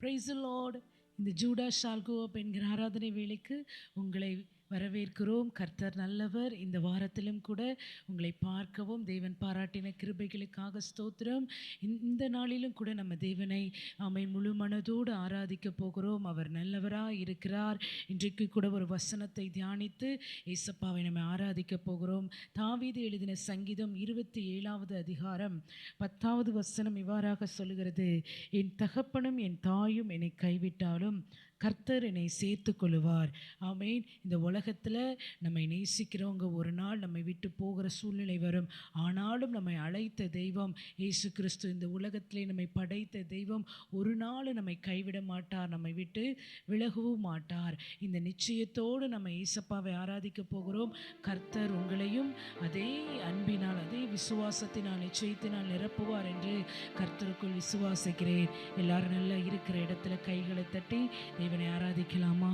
Price Lord இந்த ஜூடா ஷால்கோப் என்கிற ஆராதனை வேலைக்கு உங்களை வரவேற்கிறோம். கர்த்தர் நல்லவர். இந்த வாரத்திலும் கூட உங்களை பார்க்கவும் தேவன் பாராட்டின கிருபைகளுக்காக ஸ்தோத்திரம். இந்த- நாளிலும் கூட நம்ம தேவனை அமை முழு மனதோடு ஆராதிக்க போகிறோம். அவர் நல்லவராக இருக்கிறார். இன்றைக்கு கூட ஒரு வசனத்தை தியானித்து ஏசப்பாவை நம்ம ஆராதிக்க போகிறோம். தாவீது எழுதின சங்கீதம் இருபத்தி ஏழாவது அதிகாரம் பத்தாவது வசனம் இவ்வாறாக சொல்லுகிறது. என் தகப்பனும் என் தாயும் என்னை கைவிட்டாலும் கர்த்தர் என்னை சேர்த்து கொள்ளுவார் ஆமேன். இந்த உலகத்தில் நம்மை நேசிக்கிறவங்க ஒரு நாள் நம்மை விட்டு போகிற சூழ்நிலை வரும். ஆனாலும் நம்மை அழைத்த தெய்வம் இயேசு கிறிஸ்து. இந்த உலகத்திலே நம்மை படைத்த தெய்வம் ஒரு நாள் நம்மை கைவிட மாட்டார் நம்மை விட்டு விலகவும் மாட்டார். இந்த நிச்சயத்தோடு நம்ம ஏசப்பாவை ஆராதிக்க போகிறோம். கர்த்தர் உங்களையும் அதே அன்பினால் அதே விசுவாசத்தினால் நிச்சயத்தினால் நிரப்புவார் என்று கர்த்தருக்குள் விசுவாசிக்கிறேன். எல்லாரும் நல்லா இருக்கிற இடத்துல கைகளை தட்டி தேவனை ஆராதிக்கலாமா?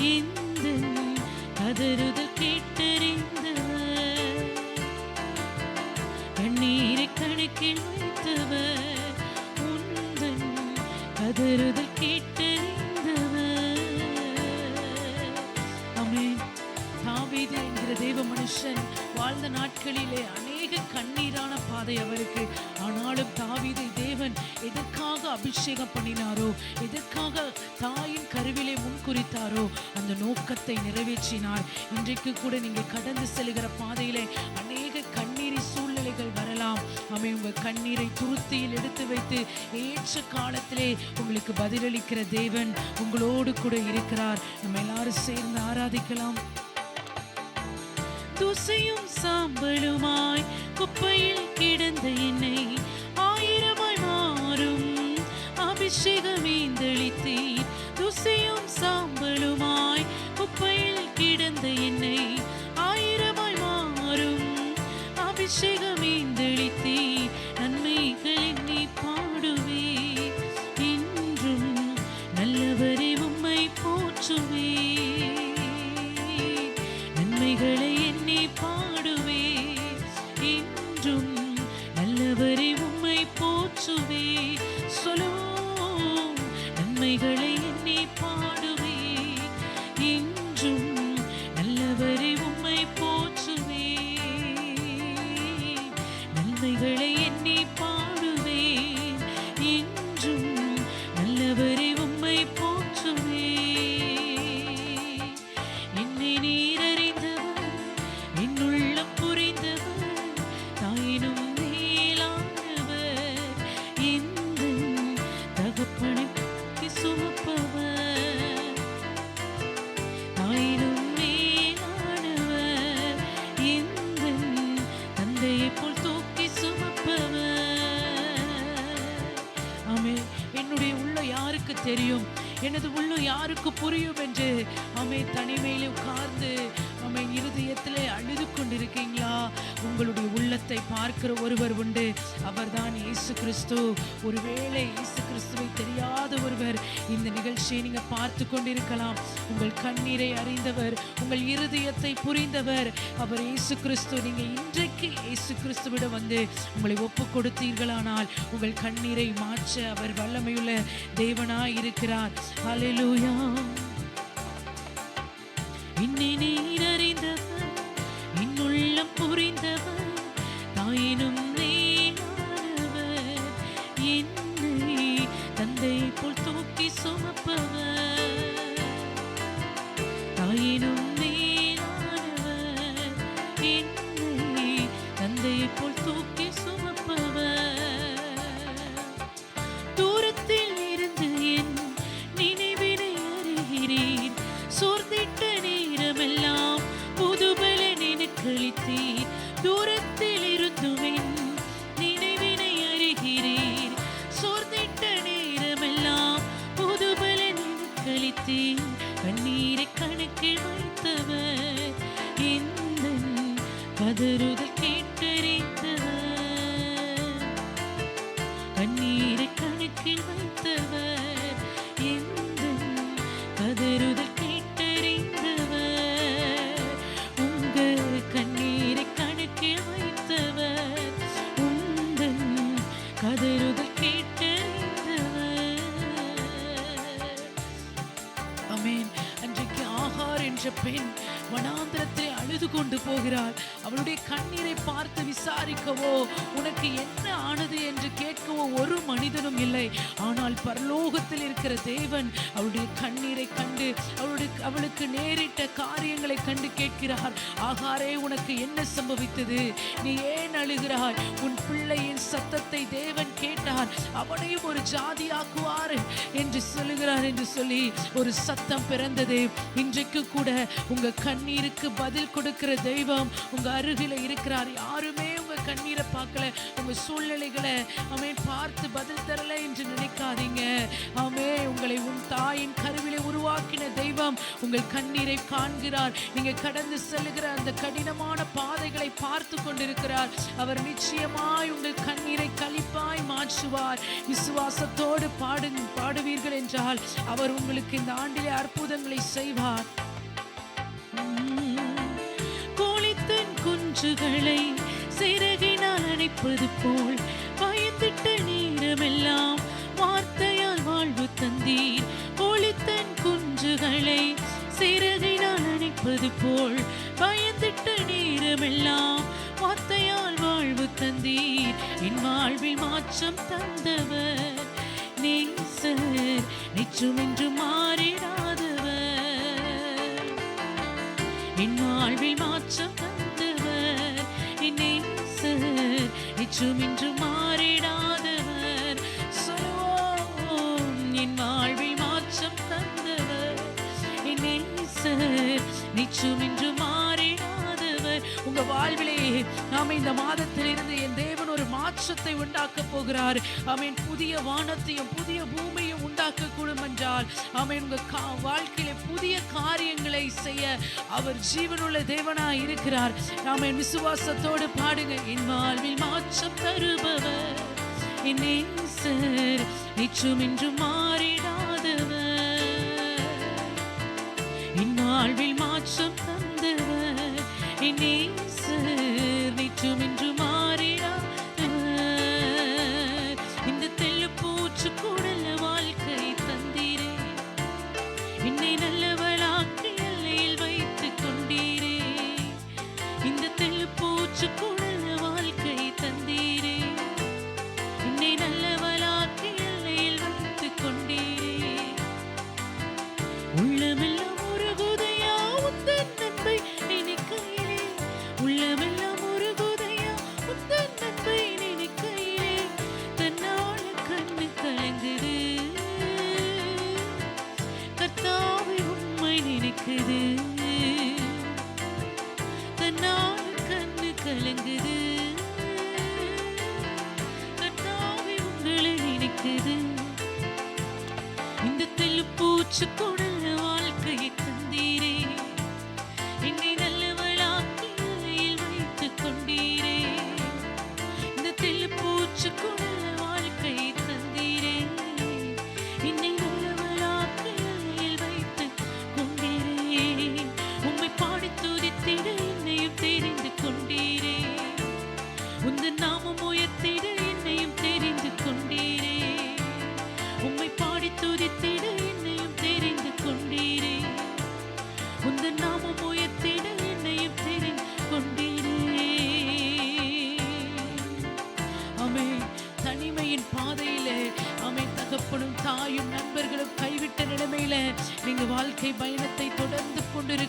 வைத்தவர் எந்த கதறுதல் கண்ணீரை கணக்கில் வைத்தவர் உந்தன் கதறுதல் கேட்டறிந்தவர் தேவ மனுஷன் வாழ்ந்த நாட்களிலே அநேக கண்ணீரான பாதை அவருக்கு. ஆனாலும் தாவீதை தேவன் எதற்காக அபிஷேகம் பண்ணினாரோ எதற்காக தாயின் கருவில் குறித்தாரோ? அந்த நோக்கத்தை நிறைவேற்றினார். இன்றைக்கு கூட நீங்க கடந்து செல்கிற பாதையிலே அநேக கண்ணீரி சூழ்நிலைகள் வரலாம். அவை உங்க கண்ணீரை துருத்தியில் எடுத்து வைத்து ஏற்ற காலத்திலே உங்களுக்கு பதிலளிக்கிற தேவன் உங்களோடு கூட இருக்கிறார். நம்ம எல்லாரும் சேர்ந்து ஆராதிக்கலாம். துசையும் சாம்பலுமாய் குப்பையில் கிடந்த என்னை ஆயிரமாய் மாறும். அபிஷேகம் புரியும் என்று அமை தனிமையில் உட்கார்ந்து அமை இருதயத்திலே அழுது கொண்டிருக்கீங்களா? உங்களுடைய உள்ளத்தை பார்க்கிற ஒருவர் உண்டு. அவர்தான் இயேசு கிறிஸ்து ஒருவேளை இயேசு கிறிஸ்துவை தெரியாத ஒருவர் இந்த நிகழ்ச்சியை நீங்க பார்த்து கொண்டிருக்கலாம். உங்கள் கண்ணீரை அறிந்தவர் உங்கள் இருதயத்தை புரிந்தவர் அவர் இயேசு கிறிஸ்து நீங்க இன்றைக்கு இயேசு கிறிஸ்துவிடம் வந்து உங்களை ஒப்பு கொடுத்தீர்களானால் உங்கள் கண்ணீரை மாற்ற அவர் வல்லமையுள்ள தேவனாய் இருக்கிறார். ஹalleluya இன்னி நீர் அறிந்த பக்கத்தில் இருக்கிற தேவன் அவளுடைய கண்ணீரை கண்டு அவளுடைய அவளுக்கு நேரிட்ட காரியங்களை கண்டு கேட்கிறார். ஆகாரே உனக்கு என்ன சம்பவித்தது? நீ ஏன் அழுகிறாய்? உன் பிள்ளையின் சத்தத்தை தேவன் கேட்டார். அவனையும் ஒரு ஜாதியாக்குவார் என்று சொல்லுகிறார் என்று சொல்லி ஒரு சத்தம் பிறந்தது. இன்றைக்கு கூட உங்க கண்ணீருக்கு பதில் கொடுக்கிற தெய்வம் உங்க அருகில இருக்கிறார். யாருமே கண்ணீரை பார்க்கல. உங்க சூழ்நிலைகளை அவன் பார்த்து பதில் தரல என்று நினைக்காதீங்க. ஆமே உங்களை உன் தாயின் கருவிலை உருவாக்கின தெய்வம். உங்கள் கண்ணீரை காண்கிறார். நீங்க கடந்து செல்லுகிற அந்த கடினமான பாதைகளை பார்த்து கொண்டிருக்கிறார். அவர் நிச்சயமாய் உங்கள் கண்ணீரை கழிப்பாய் மாற்றுவார். விசுவாசத்தோடு பாடு பாடுவீர்கள் என்றால் அவர் உங்களுக்கு இந்த ஆண்டிலே அற்புதங்களை செய்வார். கோழித்தன் குஞ்சுகளை சிறகினால் அணைப்பது போல். பயந்திட்ட நேரமெல்லாம் வார்த்தையால் வாழ்வு தந்தீர். ஒளித்தன் குஞ்சுகளை சிறகினால் அணைப்பது போல். பயந்திட்ட நேரமெல்லாம் வார்த்தையால் வாழ்வு தந்தீர். என் வாழ்வில் மாற்றம் தந்தவர். நேசர் நிச்சயம் என்று மாறிடாதவர். என் வாழ்வில் மாற்றம் என்றும் இன்று மாறிடாதவர். சொல்வோம் என் வாழ்வில் மாற்றம் தந்தவர். என் நிச்சயம் இன்று மாறிடாதவர். உங்க வாழ்விலே நாம இந்த மாதத்திலிருந்து என் தேவன் ஒரு மாற்றத்தை உண்டாக்க போகிறார். அவன் புதிய வானத்தையும் புதிய பூமியும் உண்டாக்க கூடும் என்றால் அவன் உங்க வாழ்க்கையில புதிய காரியங்களை செய்ய அவர் ஜீவனுள்ள தேவனா இருக்கிறார். நாம விசுவாசத்தோடு பாடுங்க. என் வாழ்வில் மாற்றம் தருபவர். என் நேசர் நிச்சயம் என்று மாறிடாதவர். என் வாழ்வில் மாற்றம் தந்தவர். என் நேசர் நிச்சயம் இன்று பூச்சு கூட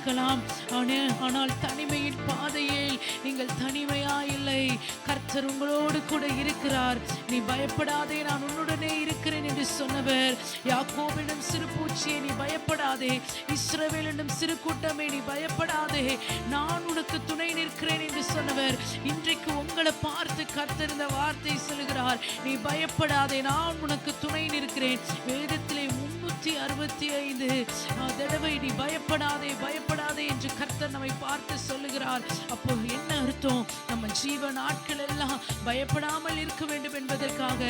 இருக்கலாம். ஆனால் தனிமையின் பாதையில் நீங்கள் தனிமையா இல்லை. கர்த்தர் உங்களோடு கூட இருக்கிறார். நீ பயப்படாதே நான் உன்னுடனே இருக்கிறேன் என்று சொன்னவர். யாக்கோவிடம் சிறு பூச்சியை நீ பயப்படாதே. இஸ்ரவேலிடம் சிறு கூட்டமே நீ பயப்படாதே. நான் உனக்கு துணை நிற்கிறேன் என்று சொன்னவர். இன்றைக்கு உங்களை பார்த்து கர்த்தர் வார்த்தை சொல்கிறார் நீ பயப்படாதே நான் உனக்கு துணை நிற்கிறேன். வேதத்திலே நூற்றி அறுபத்தி ஐந்து. தடவை நீ பயப்படாதே பயப்படாதே என்று கர்த்தர் நம்மை பார்த்து சொல்லுகிறார். அப்போ என்ன அர்த்தம்? நம்ம ஜீவ நாட்கள் எல்லாம் பயப்படாமல் இருக்க வேண்டும் என்பதற்காக.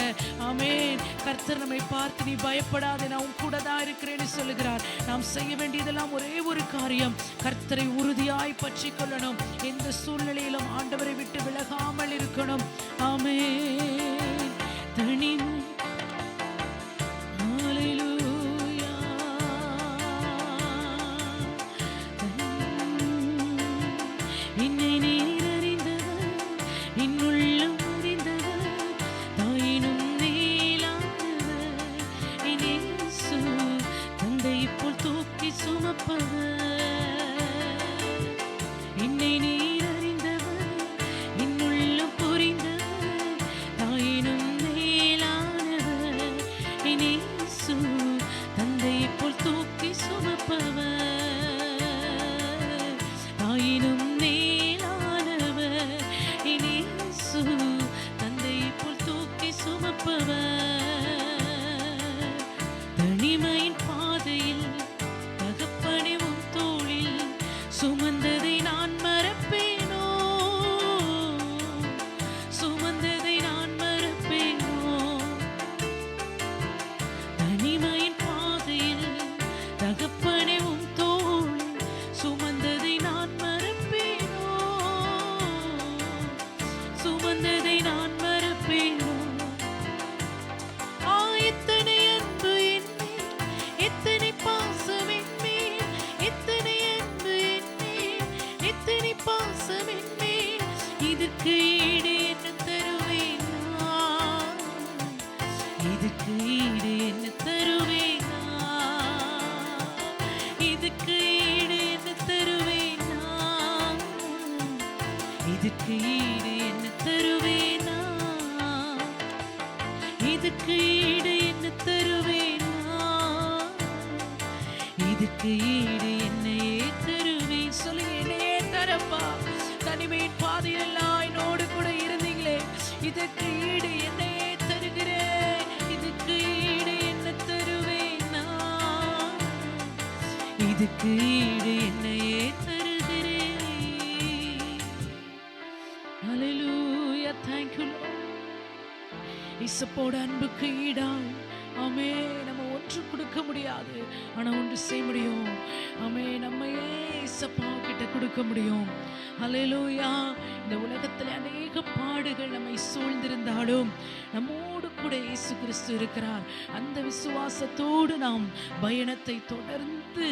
ஆமேன். கர்த்தர் நம்மை பார்த்து நீ பயப்படாதே நான் உன் கூட தான் இருக்கிறேன்னு சொல்லுகிறார். நாம் செய்ய வேண்டியதெல்லாம் ஒரே ஒரு காரியம். கர்த்தரை உறுதியாய் பற்றி கொள்ளணும். எந்த சூழ்நிலையிலும் ஆண்டவரை விட்டு விலகாமல் இருக்கணும். ஆமென். என்னை நீர் தூக்கி இதுக்கு ஈடு என்னையே தருகிறேன் இதுக்கு ஈடு என்ன தருவேனா இதுக்கு ஈடு என்னையே தருகிறேன் Hallelujah. Thank இசப்போட அன்புக்கு ஈடாய். ஆமே நம்ம கொடுக்க முடியாது. ஆனா ஒன்று செய்ய முடியும். அமே நம்மையே இசப்பா கிட்ட கொடுக்க முடியும். அலையிலூயா இந்த உலகத்தில் அநேக பாடுகள் நம்மை சூழ்ந்திருந்தாலும் நம்மோடு கூட இயேசு கிறிஸ்து இருக்கிறார். அந்த விசுவாசத்தோடு நாம் பயணத்தை தொடர்ந்து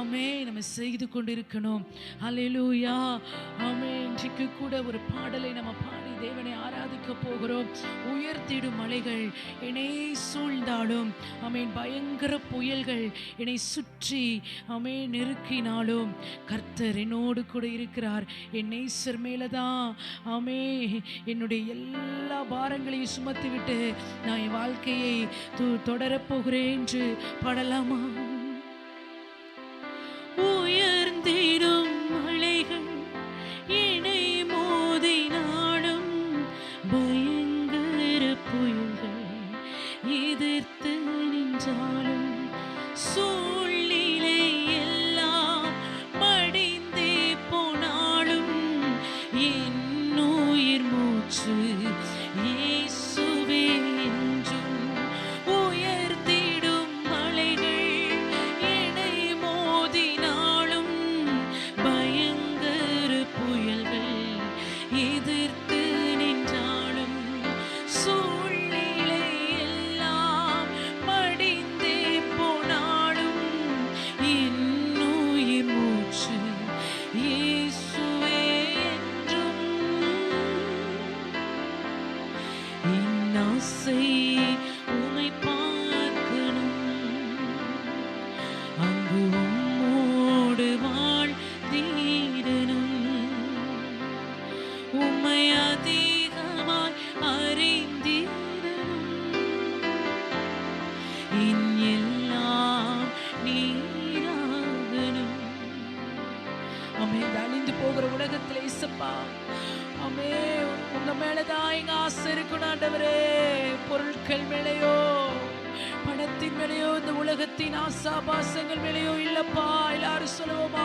ஆமே நம்ம செய்து கொண்டிருக்கணும். அலையிலூயா ஆமே இன்றைக்கு கூட ஒரு பாடலை நம்ம பா தேவனை ஆராதிக்க போகிறோம். உயர்த்திடும் மலைகள் என்னை சூழ்ந்தாலும் அமேன் பயங்கர புயல்கள் என்னை சுற்றி அமே நெருக்கினாலும் கர்த்தர் என்னோடு கூட இருக்கிறார். என் மேலே தான் ஆமே என்னுடைய எல்லா பாரங்களையும் சுமத்திவிட்டு நான் என் வாழ்க்கையை து- தொடரப் போகிறேன் என்று பாடலாமா? உயர்ந்தே உலகத்துல அமே உங்க மேலதான் எங்க ஆசை இருக்கணும் ஆண்டவரே பொருட்கள் மேலையோ பணத்தின் மேலேயோ இந்த உலகத்தின் ஆசா பாசங்கள் மேலேயோ இல்லப்பா எல்லாரும் சொல்லுவோமா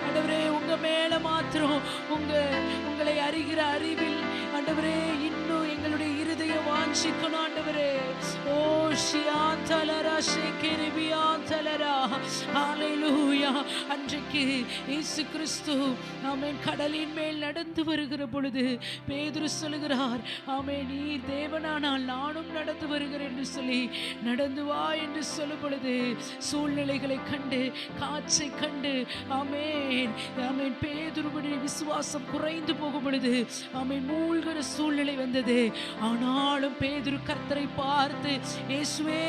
ஆண்டவரே உங்க மேல மாத்திரம் உங்க உங்களை அறிகிற அறிவில் ஆண்டவரே இன்னும் வாஞ்சிக்கணும் ஆண்டவரே. ஓ ஷியாந்தலரா ஷேகெரிபியாந்தலரா ஹalleluya. அன்றைக்கு இயேசு கிறிஸ்து ஆமென். கடலின் மேல் நடந்து வருகிற பொழுது பேதுரு சொல்லுகிறார் ஆமென் நீ தேவனானால் நானும் நடந்து வருகிறேன் என்று சொல்லி நடந்து வா என்று சொல்லும் பொழுது சூழ்நிலைகளை கண்டு காற்றை கண்டு ஆமேன் ஆமேன். பேதுருவுடைய விசுவாசம் குறைந்து போகும் பொழுது ஆமென் மூழ்கிற சூழ்நிலை வந்தது. ஆனாலும் பேதுரு கர்த்தரை பார்த்து இயேசுவே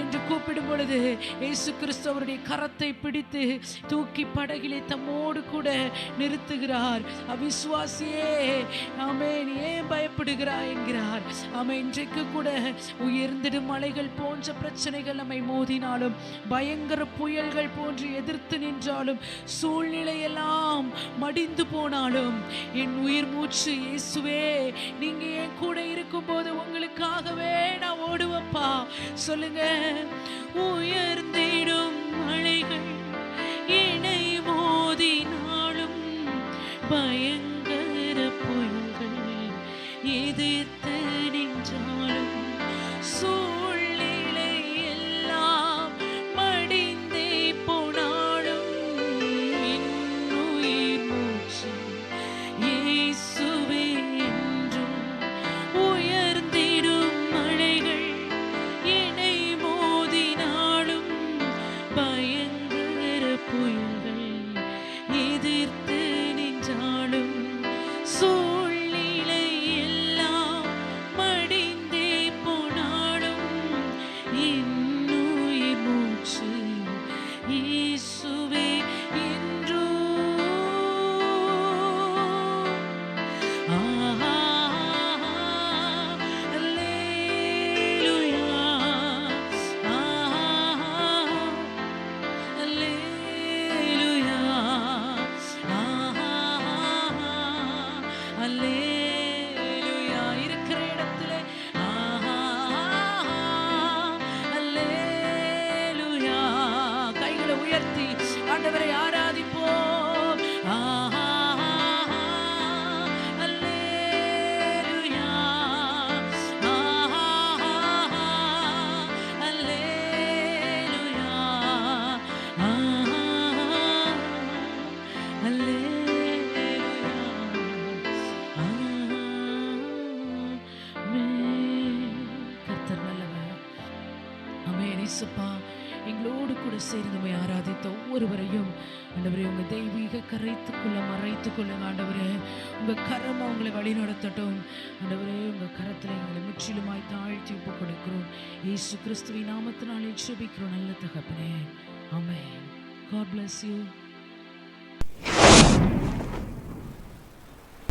என்று கூப்பிடும் பொழுது இயேசு கிறிஸ்து அவருடைய கரத்தை பிடித்து தூக்கி படகிலே தம்மோடு கூட நிறுத்துகிறார். அவிசுவாசியே ஆமென் ஏன் பயப்படுகிறாய்? என்கிறார். அமை இன்றைக்கு கூட உயர்ந்திடும் மலைகள் போன்ற பிரச்சனைகள் நம்மை மோதினாலும் பயங்கர புயல்கள் போன்று எதிர்த்து நின்றாலும் சூழ்நிலையெல்லாம் மடிந்து போனாலும் என் உயிர் மூச்சு இயேசுவே நீங்க என் கூட இருக்கும்போது உங்களுக்காகவே நான் ஓடுவப்பா. சொல்லுங்க. உயர்ந்திடும் மழைகள் இணை மோதினாலும் பயங்கர புயல்கள் எதிர்த்து கூட சேர்ந்து நம்மை ஆராதித்த ஒவ்வொருவரையும் ஆண்டவரே உங்கள் தெய்வீக கரைத்துக்குள்ள மறைத்துக்கொள்ளுங்க ஆண்டவரே. உங்கள் கரம் அவங்களை வழி நடத்தட்டும் ஆண்டவரே உங்கள் கரத்தில் எங்களை முற்றிலுமாய் தாழ்த்தி ஒப்பு கொடுக்கிறோம் இயேசு கிறிஸ்துவின் நாமத்தினாலே சுபிக்கிறோம் நல்ல தகப்பனே. ஆமே காட் பிளஸ் யூ